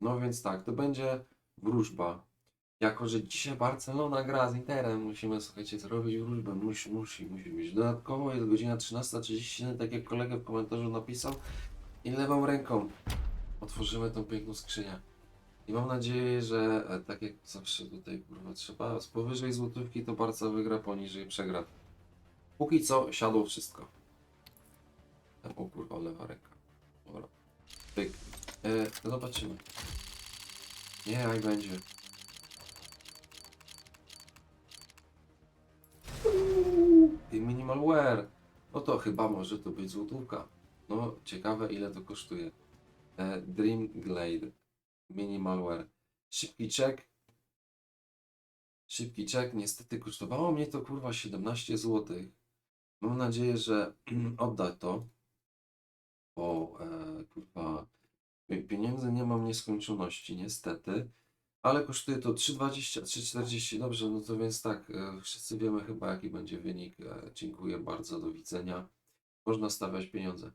No więc tak, to będzie wróżba. Jako, że dzisiaj Barcelona gra z Interem, musimy, słuchajcie, zrobić wróżbę. Musi, musi, musi być. Dodatkowo jest godzina 13.37, tak jak kolega w komentarzu napisał. I lewą ręką otworzymy tą piękną skrzynię. I mam nadzieję, że e, tak jak zawsze tutaj kurwa trzeba, z powyżej złotówki to Barca wygra, poniżej przegra. Póki co siadło wszystko. O kurwa, lewa ręka. Dobra. Pyk. E, zobaczymy. Nie, jak będzie. I Minimal wear. No to chyba może to być złotówka. No, ciekawe ile to kosztuje. E, Dream Glade. Minimal wear. Szybki check. Szybki check. Niestety kosztowało mnie to kurwa 17 zł. Mam nadzieję, że odda to. Bo e, kurwa pieniędzy nie mam nieskończoności niestety. Ale kosztuje to 3,20, 3,40. Dobrze, no to więc tak, e, wszyscy wiemy chyba jaki będzie wynik. E, dziękuję bardzo, do widzenia. Można stawiać pieniądze.